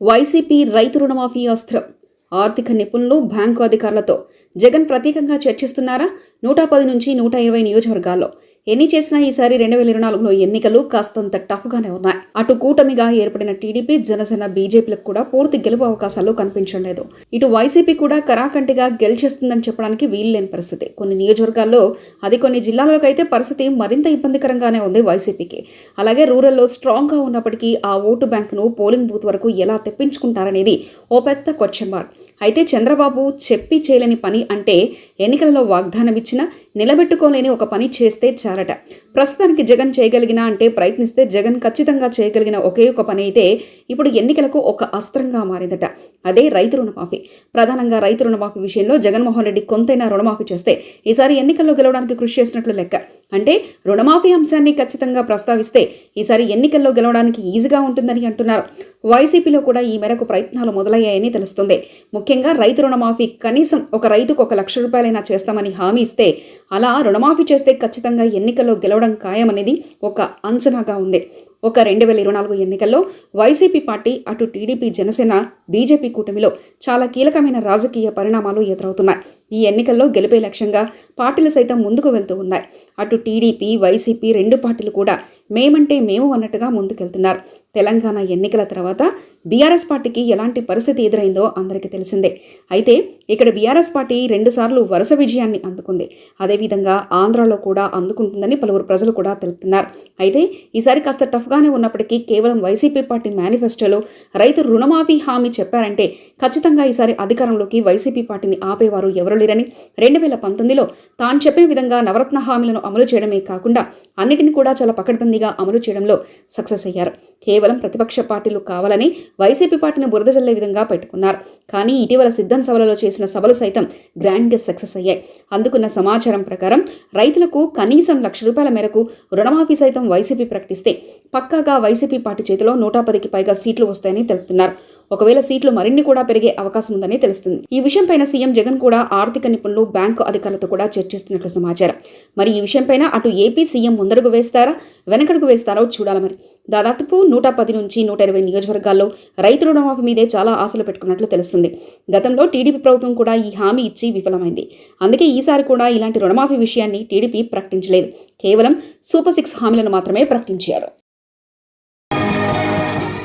YCP రైతు రుణమాఫీ అస్త్రం. ఆర్థిక నిపుణులు బ్యాంకు అధికారులతో జగన్ ప్రత్యేకంగా చర్చిస్తున్నారా? నూట పది నుంచి నూట ఇరవై నియోజకవర్గాల్లో ఎన్ని చేసినా ఈసారి రెండు వేల ఇరవై నాలుగులో ఎన్నికలు కాస్తంత టఫ్గానే ఉన్నాయి. అటు కూటమిగా ఏర్పడిన టీడీపీ జనసేన బీజేపీలకు కూడా పూర్తి గెలుపు అవకాశాలు కనిపించడం లేదు. ఇటు వైసీపీ కూడా కరాకంటిగా గెలిచేస్తుందని చెప్పడానికి వీల్లేని పరిస్థితి. కొన్ని నియోజకవర్గాల్లో అది కొన్ని జిల్లాలకు అయితే పరిస్థితి మరింత ఇబ్బందికరంగానే ఉంది వైసీపీకి. అలాగే రూరల్లో స్ట్రాంగ్గా ఉన్నప్పటికీ ఆ ఓటు బ్యాంకును పోలింగ్ బూత్ వరకు ఎలా తెప్పించుకుంటారనేది ఓ పెద్ద క్వశ్చన్ మార్క్ అయితే చంద్రబాబు చెప్పి చేయలేని పని అంటే ఎన్నికలలో వాగ్దానం నిలబెట్టుకోలేని ఒక పని చేస్తే చాలట. ప్రస్తుతానికి జగన్ చేయగలిగిన అంటే ప్రయత్నిస్తే జగన్ ఖచ్చితంగా చేయగలిగిన ఒకే ఒక పని అయితే ఇప్పుడు ఎన్నికలకు ఒక అస్త్రంగా మారిందట. అదే రైతు రుణమాఫీ. ప్రధానంగా రైతు రుణమాఫీ విషయంలో జగన్మోహన్ రెడ్డి కొంతైనా రుణమాఫీ చేస్తే ఈసారి ఎన్నికల్లో గెలవడానికి కృషి చేసినట్లు లెక్క. అంటే రుణమాఫీ అంశాన్ని ఖచ్చితంగా ప్రస్తావిస్తే ఈసారి ఎన్నికల్లో గెలవడానికి ఈజీగా ఉంటుందని అంటున్నారు. వైసీపీలో కూడా ఈ మేరకు ప్రయత్నాలు మొదలయ్యాయని తెలుస్తుంది. ముఖ్యంగా రైతు రుణమాఫీ కనీసం ఒక రైతుకు ఒక లక్ష రూపాయలైనా చేస్తామని హామీ ఇస్తే అలా రుణమాఫీ చేస్తే ఖచ్చితంగా ఎన్నికల్లో గెలవడం ఖాయమనేది ఒక అంచనాగా ఉంది. ఒక రెండు వేల ఇరవై నాలుగు ఎన్నికల్లో వైసీపీ పార్టీ అటు టీడీపీ జనసేన బీజేపీ కూటమిలో చాలా కీలకమైన రాజకీయ పరిణామాలు ఎదురవుతున్నాయి. ఈ ఎన్నికల్లో గెలిపే లక్ష్యంగా పార్టీలు సైతం ముందుకు వెళ్తూ ఉన్నాయి. అటు టీడీపీ వైసీపీ రెండు పార్టీలు కూడా మేమంటే మేము అన్నట్టుగా ముందుకెళ్తున్నారు. తెలంగాణ ఎన్నికల తర్వాత బీఆర్ఎస్ పార్టీకి ఎలాంటి పరిస్థితి ఎదురైందో అందరికీ తెలిసిందే. అయితే ఇక్కడ బీఆర్ఎస్ పార్టీ రెండుసార్లు వరుస విజయాన్ని అందుకుంది. అదేవిధంగా ఆంధ్రాలో కూడా అందుకుంటుందని పలువురు ప్రజలు కూడా తెలుపుతున్నారు. అయితే ఈసారి కాస్త టఫ్గానే ఉన్నప్పటికీ కేవలం వైసీపీ పార్టీ మేనిఫెస్టోలో రైతు రుణమాఫీ హామీ చెప్పారంటే ఖచ్చితంగా ఈసారి అధికారంలోకి వైసీపీ పార్టీని ఆపేవారు ఎవరు లేరని రెండు వేల పంతొమ్మిదిలో తాను చెప్పిన విధంగా నవరత్న హామీలను అమలు చేయడమే కాకుండా అన్నిటిని కూడా చాలా పకడ్బందీగా అమలు చేయడంలో సక్సెస్ అయ్యారు. కేవలం ప్రతిపక్ష పార్టీలు కావాలని వైసీపీ పార్టీని బురద జల్లే విధంగా పెట్టుకున్నారు. కానీ ఇటీవల సిద్ధం సభలలో చేసిన సభలు సైతం గ్రాండ్గా సక్సెస్ అయ్యాయి. అందుకున్న సమాచారం ప్రకారం రైతులకు కనీసం లక్ష రూపాయల మేరకు రుణమాఫీ సైతం వైసీపీ ప్రకటిస్తే పక్కాగా వైసీపీ పార్టీ చేతిలో నూట పదికి పైగా సీట్లు వస్తాయని తెలుపుతున్నారు. ఒకవేళ సీట్లు మరిన్ని కూడా పెరిగే అవకాశం ఉందని తెలుస్తుంది. ఈ విషయంపైన సీఎం జగన్ కూడా ఆర్థిక నిపుణులు బ్యాంకు అధికారులతో కూడా చర్చిస్తున్నట్లు సమాచారం. మరి ఈ విషయంపైన అటు ఏపీ సీఎం ముందడుగు వేస్తారా? వెనకడుగు వేస్తారో చూడాలి మరి. దాదాపు నూట పది నుంచి నూట ఇరవై నియోజకవర్గాల్లో రైతు రుణమాఫీ మీదే చాలా ఆశలు పెట్టుకున్నట్లు తెలుస్తుంది. గతంలో టీడీపీ ప్రభుత్వం కూడా ఈ హామీ ఇచ్చి విఫలమైంది. అందుకే ఈసారి కూడా ఇలాంటి రుణమాఫీ విషయాన్ని టీడీపీ ప్రకటించలేదు. కేవలం సూపర్ సిక్స్ హామీలను మాత్రమే ప్రకటించారు.